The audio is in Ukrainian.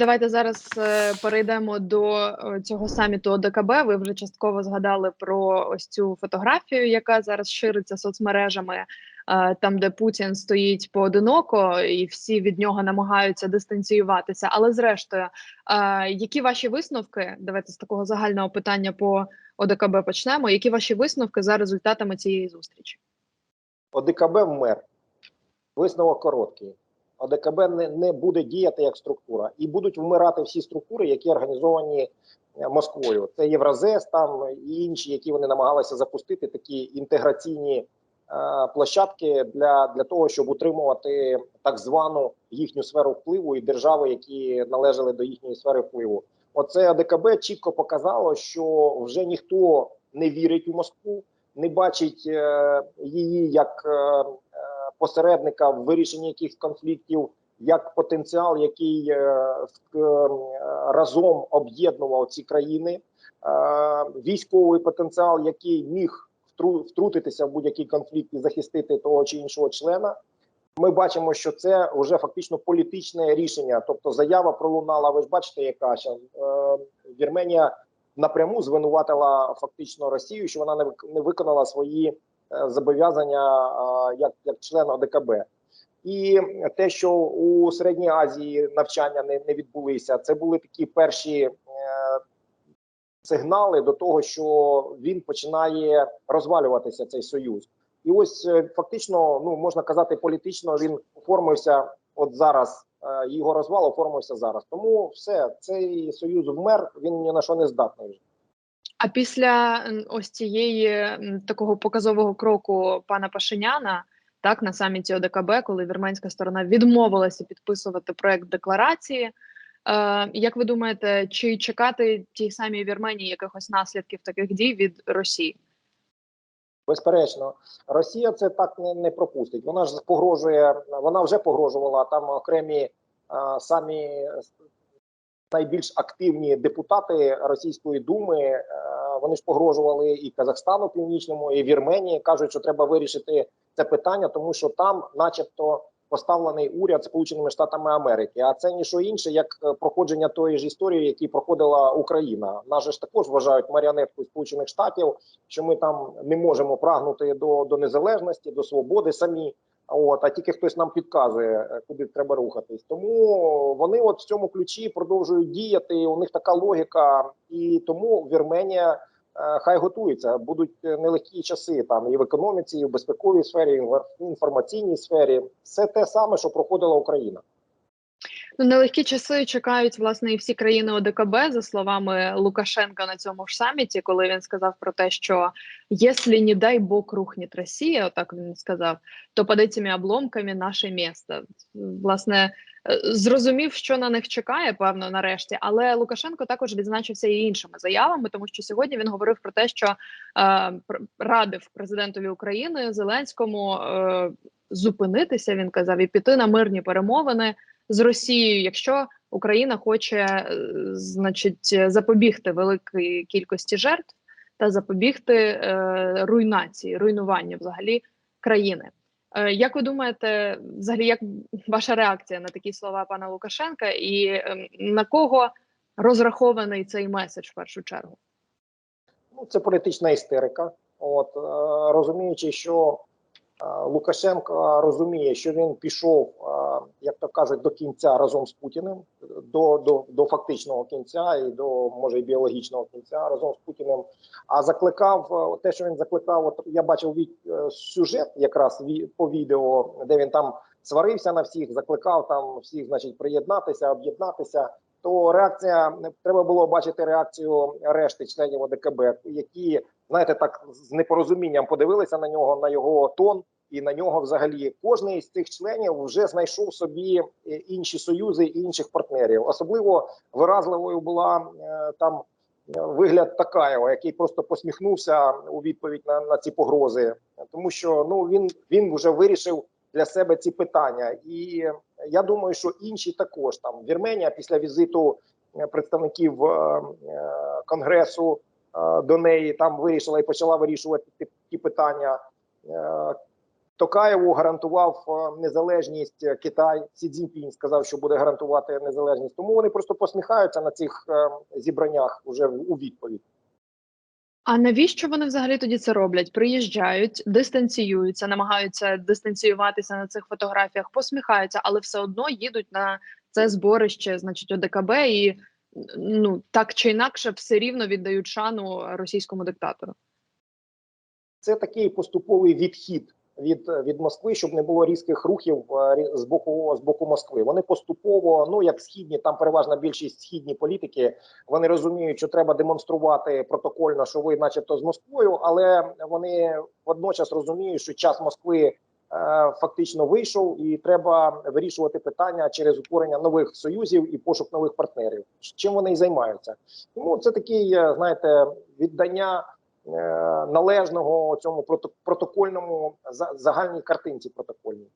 Давайте зараз е, перейдемо до е, цього саміту ОДКБ. Ви вже частково згадали про ось цю фотографію, яка зараз шириться соцмережами, е, там де Путін стоїть поодиноко, і всі від нього намагаються дистанціюватися. Але зрештою, які ваші висновки? Давайте з такого загального питання по ОДКБ почнемо. Які ваші висновки за результатами цієї зустрічі? ОДКБ вмер. Висновок короткий. ОДКБ не, не буде діяти як структура, і будуть вмирати всі структури, які організовані е, Москвою. Це Євразес, там і інші, які вони намагалися запустити, такі інтеграційні е, площадки для, для того, щоб утримувати так звану їхню сферу впливу і держави, які належали до їхньої сфери впливу. Оце ОДКБ чітко показало, що вже ніхто не вірить у Москву, не бачить е, її як посередника в вирішенні якихось конфліктів, як потенціал, який е, е, разом об'єднував ці країни, е, військовий потенціал, який міг втру- втрутитися в будь-який конфлікт і захистити того чи іншого члена. Ми бачимо, що це вже фактично політичне рішення. Тобто заява пролунала. Ви ж бачите, яка ще, е, Вірменія напряму звинуватила фактично Росію, що вона не виконала свої е, зобов'язання е, як, як член ОДКБ. І те, що у Середній Азії навчання не, не відбулися, це були такі перші е, сигнали до того, що він починає розвалюватися цей союз. І ось е, фактично, ну можна казати, політично він оформився от зараз. е, Його розвал оформився зараз. Тому все цей союз вмер. Він ні на що не здатний вже. А після ось цієї такого показового кроку пана Пашиняна, так на саміті ОДКБ, коли вірменська сторона відмовилася підписувати проект декларації. Е, як ви думаєте, чи чекати тій самій Вірменії якихось наслідків таких дій від Росії? Безперечно, Росія це так не, не пропустить. Вона ж погрожує, вона вже погрожувала там окремі самі найбільш активні депутати Російської думи. е, вони ж погрожували і Казахстану Північному, і Вірменії. кажуть, що треба вирішити це питання, тому що там, начебто, поставлений уряд Сполученими Штатами Америки. А це ніщо інше, як е, проходження тої ж історії, які проходила Україна. Нас ж також вважають маріонеткою Сполучених Штатів, що ми там не можемо прагнути до, до незалежності, до свободи самі. От, а тільки хтось нам підказує, е, куди треба рухатись. Тому вони от в цьому ключі продовжують діяти. У них така логіка, і тому Вірменія е, хай готується. Будуть е, нелегкі часи там і в економіці, і в безпековій сфері, і в інформаційній сфері. Все те саме, що проходила Україна. Ну, нелегкі часи чекають власне і всі країни ОДКБ, за словами Лукашенка на цьому ж саміті, коли він сказав про те, що якщо, не дай Бог, рухне Росія, отак він сказав, то під цими обломками наше місто. Власне, е, зрозумів, що на них чекає, певно, нарешті. Але Лукашенко також відзначився і іншими заявами, тому що сьогодні він говорив про те, що е, радив президентові України Зеленському е, зупинитися. Він казав і піти на мирні перемовини з Росією, якщо Україна хоче, е, значить, запобігти великій кількості жертв та запобігти е, руйнації, руйнуванню взагалі країни. Е, як ви думаєте, взагалі, як ваша реакція на такі слова пана Лукашенка, і е, на кого розрахований цей меседж в першу чергу? Ну, це політична істерика. От е, розуміючи, що е, Лукашенко розуміє, що він пішов, е, як то кажуть, до кінця разом з Путіним, до, до, до фактичного кінця і до може і біологічного кінця разом з Путіним. А закликав е, те, що він закликав. От я бачив від е, сюжет, якраз по відео, де він там сварився на всіх, закликав там всіх, значить, приєднатися, об'єднатися. То реакція треба було бачити реакцію решти членів ОДКБ, які знаєте, так з непорозумінням подивилися на нього, на його тон і на нього взагалі. Кожний із цих членів вже знайшов собі е, інші союзи і інших партнерів. Особливо виразливою була е, там е, вигляд Такаєва, який просто посміхнувся у відповідь на, на ці погрози, тому що ну він, він вже вирішив для себе ці питання, і я думаю, що інші також там Вірменія після візиту е, представників е, е, конгресу до неї там вирішила і почала вирішувати ті, питання. Токаєву гарантував незалежність Китай. Сі Цзіньпінь сказав, що буде гарантувати незалежність. Тому вони просто посміхаються на цих зібраннях уже у відповідь. А навіщо вони взагалі тоді це роблять? Приїжджають, дистанціюються, намагаються дистанціюватися на цих фотографіях, посміхаються, але все одно їдуть на це зборище, значить, ОДКБ, і ну так чи інакше, все рівно віддають шану російському диктатору. Це такий поступовий відхід від, від Москви, щоб не було різких рухів е, з боку з боку Москви. Вони поступово, ну як східні, там переважна більшість східні політики. Вони розуміють, що треба демонструвати протокольно, що ви, начебто, з Москвою, але вони водночас розуміють, що час Москви е, фактично вийшов, і треба вирішувати питання через утворення нових союзів і пошук нових партнерів. Чим вони і займаються? Тому це такий, е, знаєте, віддання належного цьому прото- протокольному за- загальній картинці протокольній.